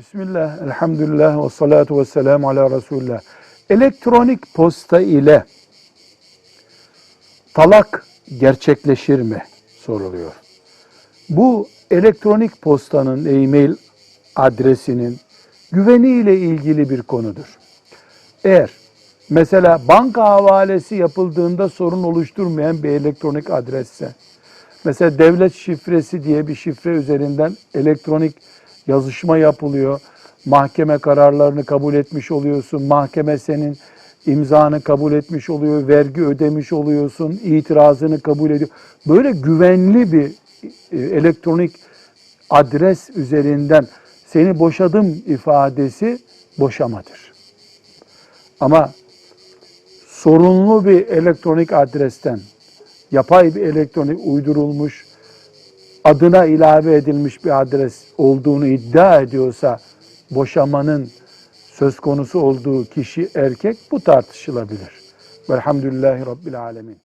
Bismillah, elhamdülillah ve salatu ve selamu ala Resulullah. Elektronik posta ile talak gerçekleşir mi soruluyor. Bu elektronik postanın e-mail adresinin güveniyle ilgili bir konudur. Eğer mesela banka havalesi yapıldığında sorun oluşturmayan bir elektronik adresse, mesela devlet şifresi diye bir şifre üzerinden elektronik yazışma yapılıyor. Mahkeme kararlarını kabul etmiş oluyorsun. Mahkeme senin imzanı kabul etmiş oluyor. Vergi ödemiş oluyorsun. itirazını kabul ediyor. Böyle güvenli bir e, elektronik adres üzerinden seni boşadım ifadesi boşamadır. Ama sorunlu bir elektronik adresten yapay bir elektronik uydurulmuş adına ilave edilmiş bir adres olduğunu iddia ediyorsa boşamanın söz konusu olduğu kişi erkek bu tartışılabilir. Velhamdülillahi Rabbil Alemin.